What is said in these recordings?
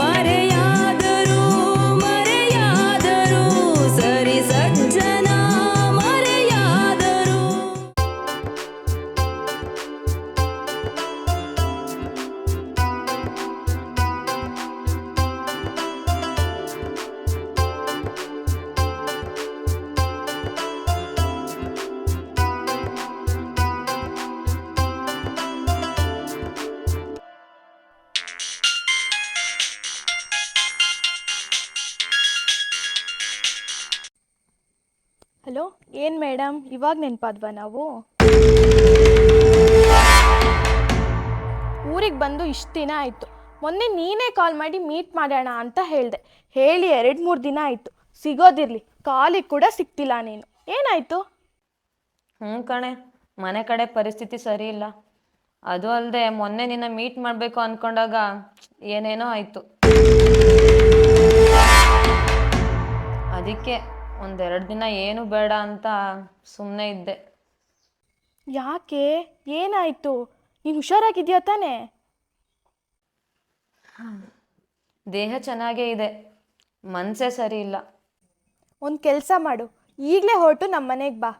Mare ಏನು madam? ಇವಾಗ ನೆನಪಾದ್ವಾ ನಾವು? ಊರಿಗೆ ಬಂದು ಇಷ್ಟು ದಿನ ಆಯಿತು. ಮೊನ್ನೆ ನೀನೇ ಕಾಲ್ ಮಾಡಿ ಮೀಟ್ ಮಾಡೋಣ ಅಂತ ಹೇಳಿದೆ. ಹೇಳಿ ಎರಡು ಮೂರು ದಿನ ಆಯಿತು. ಸಿಗೋದಿರ್ಲಿ. ಕಾಲಿಗೆ ಕೂಡ ಸಿಕ್ತಿಲ್ಲ ನೀನು. ಏನಾಯಿತು? ಹ್ಞೂ ಕಣೆ. ಮನೆ ಕಡೆ ಪರಿಸ್ಥಿತಿ ಸರಿ ಇಲ್ಲ. ಅದು ಅಲ್ಲದೆ ಮೊನ್ನೆ ನಿನ್ನ ಮೀಟ್ ಮಾಡಬೇಕು ಅಂದ್ಕೊಂಡಾಗ ಏನೇನೋ ಆಯಿತು. ಅದಕ್ಕೆ ಒಂದೆರಡು ದಿನ ಏನು ಬೇಡ ಅಂತ ಸುಮ್ಮನೆ ಇದ್ದೆ. ಯಾಕೆ? ಏನಾಯಿತು? ನೀನು ಹುಷಾರಾಗಿದ್ಯಾ ತಾನೇ? ದೇಹ ಚೆನ್ನಾಗೇ ಇದೆ. ಮನಸ್ಸೇ ಸರಿ ಇಲ್ಲ. ಒಂದು ಕೆಲಸ ಮಾಡು. ಈಗಲೇ ಹೊರಟು ನಮ್ಮ ಮನೆಗೆ ಬಾ.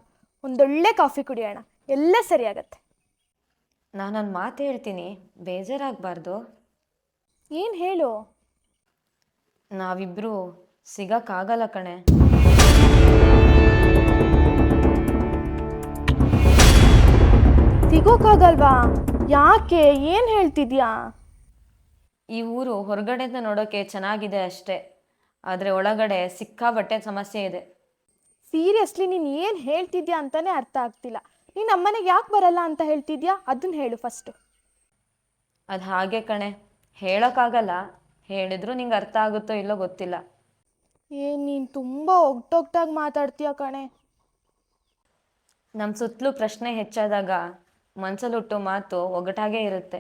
ಒಂದೊಳ್ಳೆ ಕಾಫಿ ಕುಡಿಯೋಣ. ಎಲ್ಲ ಸರಿಯಾಗತ್ತೆ. ನಾನೊಂದು ಮಾತು ಹೇಳ್ತೀನಿ. ಬೇಜಾರಾಗಬಾರ್ದು. ಏನು ಹೇಳು? ನಾವಿಬ್ಬರು ಸಿಗೋಕ್ಕಾಗಲ್ಲ ಕಣೆ. ಸಿಗೋಕ್ಕಾಗಲ್ವಾ ಯಾಕೆ? ಏನು ಹೇಳ್ತಿದ್ಯಾ? ಈ ಊರು ಹೊರಗಡೆಯಿಂದ ನೋಡೋಕೆ ಚೆನ್ನಾಗಿದೆ ಅಷ್ಟೇ. ಆದರೆ ಒಳಗಡೆ ಸಿಕ್ಕಾಬಟ್ಟೆ ಸಮಸ್ಯೆ ಇದೆ. ಸೀರಿಯಸ್ಲಿ ನೀನು ಏನು ಹೇಳ್ತಿದ್ಯಾ ಅಂತಾನೆ ಅರ್ಥ ಆಗ್ತಿಲ್ಲ. ನೀನು ನಮ್ಮನೆಗೆ ಯಾಕೆ ಬರಲ್ಲ ಅಂತ ಹೇಳ್ತಿದ್ಯಾ? ಅದನ್ನ ಹೇಳು ಫಸ್ಟು ಅದು ಹಾಗೆ ಕಣೆ. ಹೇಳೋಕ್ಕಾಗಲ್ಲ. ಹೇಳಿದ್ರು ನಿಂಗೆ ಅರ್ಥ ಆಗುತ್ತೋ ಇಲ್ಲೋ ಗೊತ್ತಿಲ್ಲ. ಏನು ನೀನು ತುಂಬ ಒಗ್ಟೊಗ್ಟಾಗಿ ಮಾತಾಡ್ತೀಯ ಕಣೆ? ನಮ್ಮ ಸುತ್ತಲೂ ಪ್ರಶ್ನೆ ಹೆಚ್ಚಾದಾಗ ಮನ್ಸಲ್ಲಿ ಹುಟ್ಟೋ ಮಾತು ಒಗಟಾಗೇ ಇರುತ್ತೆ.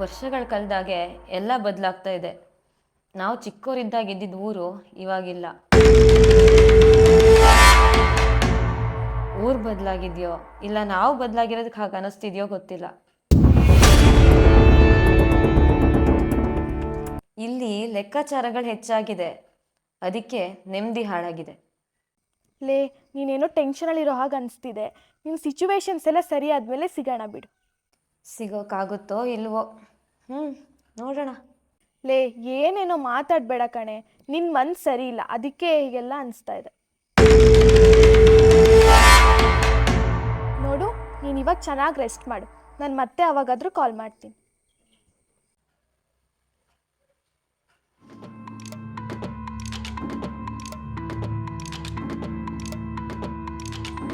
ವರ್ಷಗಳು ಕಳೆದಾಗೆ ಎಲ್ಲ ಬದಲಾಗ್ತಾ ಇದೆ. ನಾವು ಚಿಕ್ಕವರಿದ್ದಾಗ ಇದ್ದಿದ್ದ ಊರು ಇವಾಗಿಲ್ಲ. ಊರು ಬದಲಾಗಿದೆಯೋ ಇಲ್ಲ ನಾವು ಬದಲಾಗಿರೋದಕ್ಕೆ ಹಾಗೆ ಅನಿಸ್ತಿದೆಯೋ ಗೊತ್ತಿಲ್ಲ. ಇಲ್ಲಿ ಲೆಕ್ಕಾಚಾರಗಳು ಹೆಚ್ಚಾಗಿದೆ. ಅದಕ್ಕೆ ನೆಮ್ಮದಿ ಹಾಳಾಗಿದೆ. ಲೇ ನೀನೇನೋ ಟೆನ್ಷನಲ್ಲಿರೋ ಹಾಗೆ ಅನಿಸ್ತಿದೆ. ನಿನ್ನ ಸಿಚುವೇಶನ್ಸ್ ಎಲ್ಲ ಸರಿ ಆದಮೇಲೆ ಸಿಗೋಣ ಬಿಡು. ಸಿಗೋಕ್ಕಾಗುತ್ತೋ ಇಲ್ವೋ? ಹ್ಞೂ ನೋಡೋಣ. ಲೇ ಏನೇನೋ ಮಾತಾಡಬೇಡ ಕಣೆ. ನಿನ್ನ ಮನ್ಸು ಸರಿ ಇಲ್ಲ. ಅದಕ್ಕೆ ಹೀಗೆಲ್ಲ ಅನಿಸ್ತಾ ಇದೆ. ನೋಡು ನೀನು ಇವಾಗ ಚೆನ್ನಾಗಿ ರೆಸ್ಟ್ ಮಾಡು. ನಾನು ಮತ್ತೆ ಅವಾಗಾದರೂ ಕಾಲ್ ಮಾಡ್ತೀನಿ.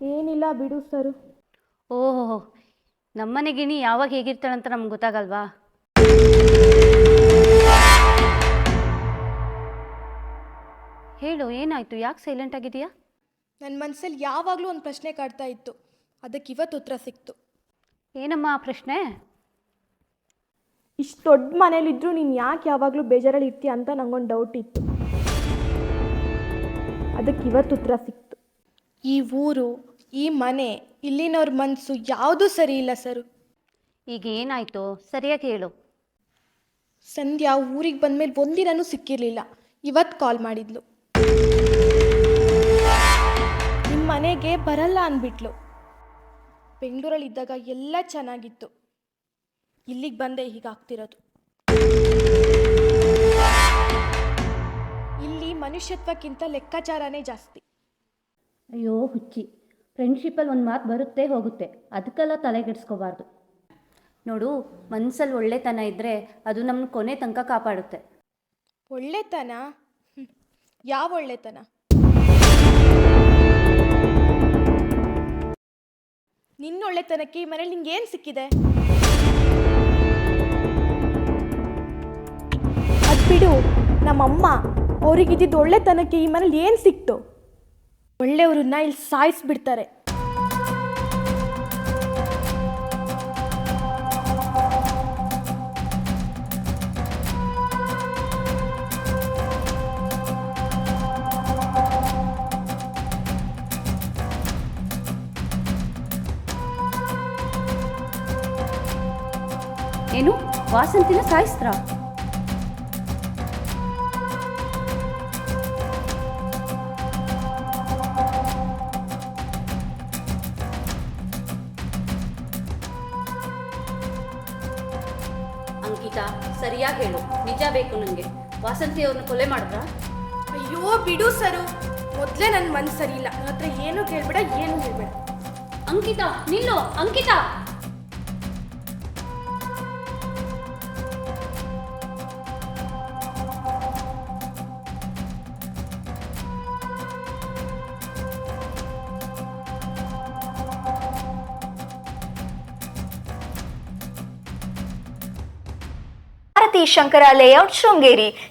ಏನಿಲ್ಲ ಬಿಡು ಸರ್. ಓಹೋ ನಮ್ಮನೆ ಗಿಣಿ ಯಾವಾಗ ಹೇಗಿರ್ತಾಳಂತ ನಮ್ಗೆ ಗೊತ್ತಾಗಲ್ವಾ? ಹೇಳು ಏನಾಯ್ತು? ಯಾಕೆ ಸೈಲೆಂಟ್ ಆಗಿದೆಯಾ ನನ್ನ ಮನಸ್ಸಲ್ಲಿ ಯಾವಾಗಲೂ ಒಂದು ಪ್ರಶ್ನೆ ಕಾಡ್ತಾ ಇತ್ತು. ಅದಕ್ಕೆ ಇವತ್ತು ಉತ್ತರ ಸಿಕ್ತು. ಏನಮ್ಮ ಆ ಪ್ರಶ್ನೆ? ಇಷ್ಟು ದೊಡ್ಡ ಮನೇಲಿದ್ರು ನೀನು ಯಾಕೆ ಯಾವಾಗಲೂ ಬೇಜಾರಲ್ಲಿ ಇರ್ತೀಯ ಅಂತ ನಂಗೊಂದು ಡೌಟ್ ಇತ್ತು. ಅದಕ್ಕೆ ಇವತ್ತು ಉತ್ತರ ಸಿಕ್ತು. ಈ ಊರು ಈ ಮನೆ ಇಲ್ಲಿನವ್ರ ಮನಸ್ಸು ಯಾವುದೂ ಸರಿ ಇಲ್ಲ ಸರ್. ಈಗ ಏನಾಯ್ತು? ಸರಿಯಾಗಿ ಹೇಳು. ಸಂಧ್ಯಾ ಊರಿಗೆ ಬಂದಮೇಲೆ ಒಂದಿನೂ ಸಿಕ್ಕಿರಲಿಲ್ಲ. ಇವತ್ತು ಕಾಲ್ ಮಾಡಿದ್ಲು. ನಿಮ್ಮ ಮನೆಗೆ ಬರಲ್ಲ ಅಂದ್ಬಿಟ್ಲು. ಬೆಂಗಳೂರಲ್ಲಿ ಇದ್ದಾಗ ಎಲ್ಲ ಚೆನ್ನಾಗಿತ್ತು. ಇಲ್ಲಿಗೆ ಬಂದೆ ಹೀಗಾಗ್ತಿರೋದು ಇಲ್ಲಿ ಮನುಷ್ಯತ್ವಕ್ಕಿಂತ ಲೆಕ್ಕಾಚಾರನೇ ಜಾಸ್ತಿ. ಅಯ್ಯೋ ಹುಚ್ಚಿ. ಫ್ರೆಂಡ್ಶಿಪ್ಪಲ್ಲಿ ಒಂದು ಮಾತು ಬರುತ್ತೆ ಹೋಗುತ್ತೆ. ಅದಕ್ಕೆಲ್ಲ ತಲೆಗೆಡ್ಸ್ಕೋಬಾರ್ದು ನೋಡು ಮನಸ್ಸಲ್ಲಿ ಒಳ್ಳೆತನ ಇದ್ದರೆ ಅದು ನಮ್ಮ ಕೊನೆ ತನಕ ಕಾಪಾಡುತ್ತೆ. ಒಳ್ಳೆತನ? ಹ್ಮ್. ಯಾವ ಒಳ್ಳೆತನ? ನಿನ್ನ ಒಳ್ಳೆತನಕ್ಕೆ ಈ ಮನೇಲಿ ನಿಂಗೆ ಏನು ಸಿಕ್ಕಿದೆ? ಅದು ಬಿಡು ನಮ್ಮಮ್ಮ ಅವ್ರಿಗಿದ್ದಿದ್ದು ಒಳ್ಳೆತನಕ್ಕೆ ಈ ಮನೇಲಿ ಏನು ಸಿಕ್ತು? ಒಳ್ಳೆಯವ್ರನ್ನ ಇಲ್ಲಿ ಸಾಯಿಸ್ಬಿಡ್ತಾರೆ. ಏನು? ವಾಸಂತಿನ ಸಾಯಿಸ್ತ್ರಾ? ವಾಸಂತಿ ಅವ್ರನ್ನ ಕೊಲೆ ಮಾಡಿದ್ರಾ? ಅಯ್ಯೋ ಬಿಡು ಸರು. ಮೊದಲೇ ನನ್ನ ಮನ್ಸು ಸರಿ ಇಲ್ಲ. ನನ್ನ ಹತ್ರ ಏನು ಕೇಳ್ಬೇಡ ಏನು ಹೇಳ್ಬೇಡ. ಅಂಕಿತಾ ನಿಲ್ಲು ಅಂಕಿತಾ! ಭಾರತಿ ಶಂಕರ ಲೇಔಟ್ ಶೃಂಗೇರಿ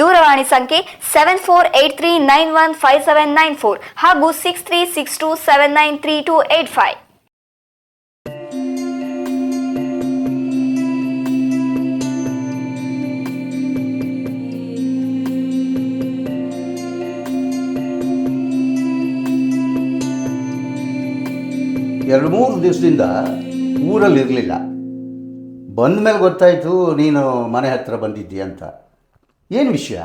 ದೂರವಾಣಿ ಸಂಖ್ಯೆ seven four eight three nine one five seven nine four ಹಾಗೂ six three six two seven nine three two eight five ಎರಡು ಮೂರು ದಿವಸದಿಂದ ಊರಲ್ಲಿ ಇರಲಿಲ್ಲ ಬಂದ ಮೇಲೆ ಗೊತ್ತಾಯಿತು, ನೀನು ಮನೆ ಹತ್ರ ಬಂದಿದ್ದೀಯ ಅಂತ. ಏನು ವಿಷಯ?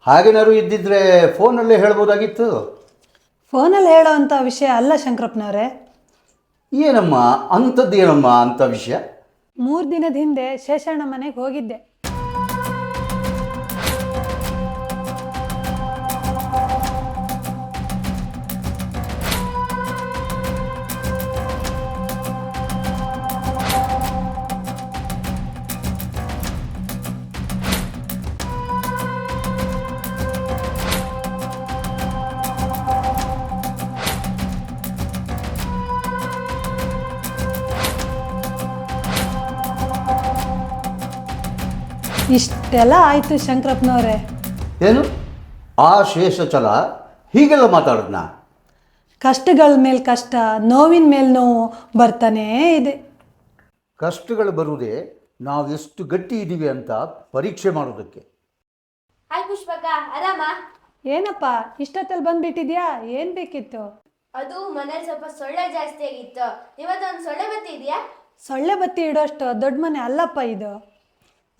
ಹಾಗೇನಾದ್ರು ಇದ್ದಿದ್ರೆ ಫೋನಲ್ಲೇ ಹೇಳ್ಬೋದಾಗಿತ್ತು. ಫೋನಲ್ಲಿ ಹೇಳೋ ಅಂಥ ವಿಷಯ ಅಲ್ಲ ಶಂಕರಪ್ಪನವರೇ. ಏನಮ್ಮ? ಅಂಥದ್ದೇನಮ್ಮ ಅಂಥ ವಿಷಯ? ಮೂರು ದಿನದ ಹಿಂದೆ ಶೇಷಣ್ಣ ಮನೆಗೆ ಹೋಗಿದ್ದೆ. ಇಷ್ಟೆಲ್ಲ ಆಯಿತು ಶಂಕರಪ್ಪನವರೇ. ಏನು? ಆ ಶೇಷಚಲ ಹೀಗೆಲ್ಲ ಮಾತಾಡೋದನ್ನ ಕಷ್ಟಗಳ ಮೇಲೆ ಕಷ್ಟ ನೋವಿನ ಮೇಲೆ ನೋವು ಬರ್ತಾನೇ ಇದೆ. ಕಷ್ಟಗಳು ಬರುವುದೇ ನಾವು ಎಷ್ಟು ಗಟ್ಟಿ ಇದ್ದೀವಿ ಅಂತ ಪರೀಕ್ಷೆ ಮಾಡೋದಕ್ಕೆ ಹಾಯ್ ಪುಷ್ಪಕ ಆರಾಮ? ಏನಪ್ಪ ಇಷ್ಟೊತ್ತಲ್ಲಿ ಬಂದ್ಬಿಟ್ಟಿದ್ಯಾ? ಏನು ಬೇಕಿತ್ತು? ಅದು ಮನೇಲಿ ಸ್ವಲ್ಪ ಸೊಳ್ಳೆ ಜಾಸ್ತಿ ಆಗಿತ್ತು ಇವತ್ತೊಂದು ಸೊಳ್ಳೆ ಬತ್ತಿ ಇದೆಯಾ? ಸೊಳ್ಳೆ ಬತ್ತಿ ಇಡೋಷ್ಟು ದೊಡ್ಡ ಮನೆ ಅಲ್ಲಪ್ಪ ಇದು.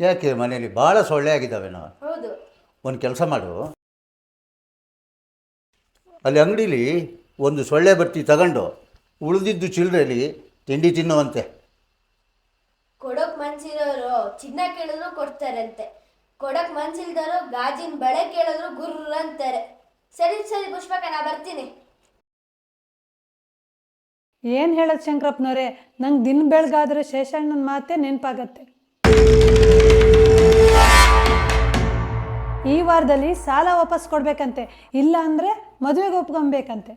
ಯಾಕೆ ಮನೆಯಲ್ಲಿ ಭಾಳ ಸೊಳ್ಳೆ ಆಗಿದ್ದಾವೆ ಹೌದು. ಒಂದು ಕೆಲಸ ಮಾಡು. ಅಲ್ಲಿ ಅಂಗಡೀಲಿ ಒಂದು ಸೊಳ್ಳೆ ಬತ್ತಿ ತಗೊಂಡು ಉಳಿದಿದ್ದು ಚಿಲ್ಲರೆಯಲ್ಲಿ ತಿಂಡಿ ತಿನ್ನುವಂತೆ. ಕೊಡೋಕ್ ಮನ್ಸಿರೋರು ಚಿನ್ನ ಕೇಳಿದ್ರು ಕೊಡ್ತಾರಂತೆ. ಕೊಡಕ್ ಮನ್ಸಿಲ್ದವರು ಗಾಜಿನ ಬಳೆ ಕೇಳಿದ್ರು ಗುರ್ರ ಅಂತಾರೆ. ಸರಿ ಸರಿ ಪುಷ್ಪಕ ನಾ ಬರ್ತೀನಿ. ಏನು ಹೇಳೋದು ಶಂಕರಪ್ಪನವ್ರೆ? ನಂಗೆ ದಿನ ಬೆಳಗಾದ್ರೆ ಶೇಷಣ್ಣನ ಮಾತೇ ನೆನಪಾಗತ್ತೆ. ಈ ವಾರದಲ್ಲಿ ಸಾಲ ವಾಪಸ್ ಕೊಡ್ಬೇಕಂತೆ ಇಲ್ಲ ಅಂದರೆ ಮದುವೆಗೆ ಒಪ್ಕೊಂಬೇಕಂತೆ.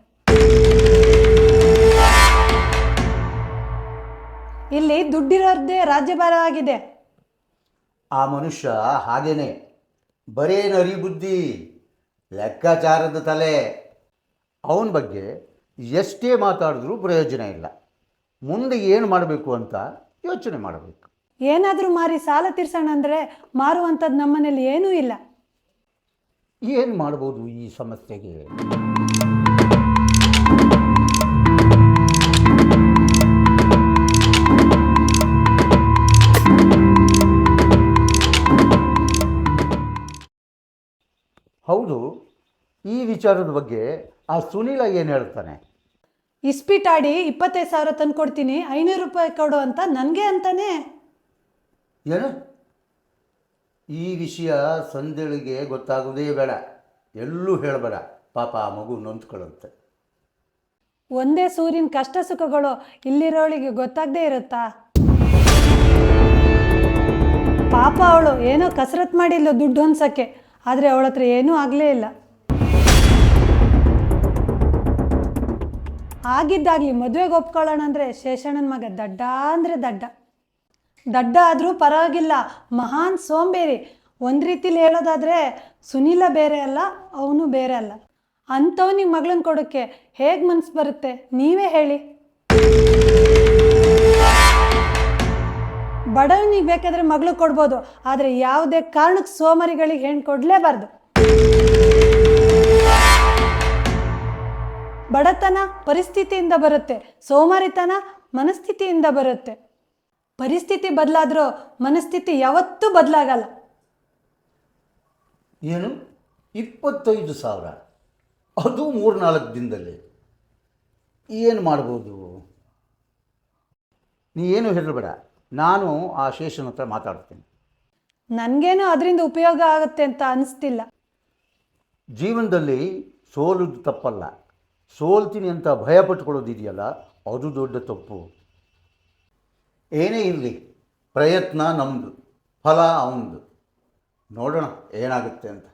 ಇಲ್ಲಿ ದುಡ್ಡಿರೋದೇ ರಾಜ್ಯಭಾರ ಆಗಿದೆ. ಆ ಮನುಷ್ಯ ಹಾಗೇನೆ ಬರೇ ನರಿ ಬುದ್ಧಿ ಲೆಕ್ಕಾಚಾರದ ತಲೆ. ಅವನ ಬಗ್ಗೆ ಎಷ್ಟೇ ಮಾತಾಡಿದ್ರೂ ಪ್ರಯೋಜನ ಇಲ್ಲ. ಮುಂದೆ ಏನು ಮಾಡಬೇಕು ಅಂತ ಯೋಚನೆ ಮಾಡಬೇಕು. ಏನಾದರೂ ಮಾರಿ ಸಾಲ ತೀರ್ಸೋಣ ಅಂದರೆ ಮಾರುವಂಥದ್ದು ನಮ್ಮನೇಲಿ ಏನೂ ಇಲ್ಲ. ಏನು ಮಾಡ್ಬೋದು ಈ ಸಮಸ್ಯೆಗೆ? ಹೌದು ಈ ವಿಚಾರದ ಬಗ್ಗೆ ಆ ಸುನೀಲ ಏನು ಹೇಳ್ತಾನೆ? ಇಸ್ಪಿಟಾಡಿ ಇಪ್ಪತ್ತೈದು ಸಾವಿರ ತಂದು ಕೊಡ್ತೀನಿ ಐನೂರು ರೂಪಾಯಿ ಕೊಡು ಅಂತ ನನಗೆ ಅಂತಾನೆ. ಏನು? ಈ ವಿಷಯ ಸಂದೇಳಿಗೆ ಗೊತ್ತಾಗೋದೇ ಬೇಡ. ಎಲ್ಲೂ ಹೇಳಬೇಡ. ಪಾಪ ಆ ಮಗು ನೊಂದ್ಕೊಳ್ಳುತ್ತೆ. ಒಂದೇ ಸೂರ್ಯನ ಕಷ್ಟ ಸುಖಗಳು ಇಲ್ಲಿರೋಳಿಗೆ ಗೊತ್ತಾಗದೇ ಇರುತ್ತಾ? ಪಾಪ ಅವಳು ಏನೋ ಕಸರತ್ ಮಾಡಿಲ್ಲ ದುಡ್ಡು ಹೊಂದ್ಸಕ್ಕೆ. ಆದರೆ ಅವಳ ಹತ್ರ ಏನೂ ಆಗಲೇ ಇಲ್ಲ. ಆಗಿದ್ದಾಗಲಿ ಮದುವೆಗೆ ಒಪ್ಕೊಳ್ಳೋಣ ಅಂದರೆ ಶೇಷಣ್ಣನ ಮಗ ದಡ್ಡ ಅಂದರೆ ದಡ್ಡ. ದಡ್ಡ ಆದರೂ ಪರವಾಗಿಲ್ಲ, ಮಹಾನ್ ಸೋಂಬೇರಿ. ಒಂದು ರೀತಿಲಿ ಹೇಳೋದಾದರೆ ಸುನೀಲ ಬೇರೆ ಅಲ್ಲ, ಅವನು ಬೇರೆ ಅಲ್ಲ. ಅಂಥವ್ನಿಗೆ ಮಗಳನ್ನ ಕೊಡೋಕ್ಕೆ ಹೇಗೆ ಮನಸ್ಸು ಬರುತ್ತೆ? ನೀವೇ ಹೇಳಿ. ಬಡವನಿಗೆ ಬೇಕಾದರೆ ಮಗಳು ಕೊಡ್ಬೋದು, ಆದರೆ ಯಾವುದೇ ಕಾರಣಕ್ಕೆ ಸೋಮರಿಗಳಿಗೆ ಹೆಣ್ಣು ಕೊಡಲೇಬಾರ್ದು. ಬಡತನ ಪರಿಸ್ಥಿತಿಯಿಂದ ಬರುತ್ತೆ, ಸೋಮಾರಿತನ ಮನಸ್ಥಿತಿಯಿಂದ ಬರುತ್ತೆ. ಪರಿಸ್ಥಿತಿ ಬದಲಾದರೂ ಮನಸ್ಥಿತಿ ಯಾವತ್ತೂ ಬದಲಾಗಲ್ಲ. ಏನು? ಇಪ್ಪತ್ತೈದು ಸಾವಿರ. ಅದು ಮೂರ್ನಾಲ್ಕು ದಿನದಲ್ಲಿ. ಏನು ಮಾಡ್ಬೋದು? ನೀ ಏನು ಹೇಳಬೇಡ. ನಾನು ಆ ಶೇಷನ ಹತ್ರ ಮಾತಾಡ್ತೀನಿ. ನನಗೇನು ಅದರಿಂದ ಉಪಯೋಗ ಆಗುತ್ತೆ ಅಂತ ಅನಿಸ್ತಿಲ್ಲ. ಜೀವನದಲ್ಲಿ ಸೋಲುದು ತಪ್ಪಲ್ಲ. ಸೋಲ್ತೀನಿ ಅಂತ ಭಯ ಪಟ್ಕೊಳ್ಳೋದಿದೆಯಲ್ಲ ಅದು ದೊಡ್ಡ ತಪ್ಪು. ಏನೇ ಇರಲಿ ಪ್ರಯತ್ನ ನಮ್ಮದು ಫಲ ಅವನದು ನೋಡೋಣ ಏನಾಗುತ್ತೆ ಅಂತ.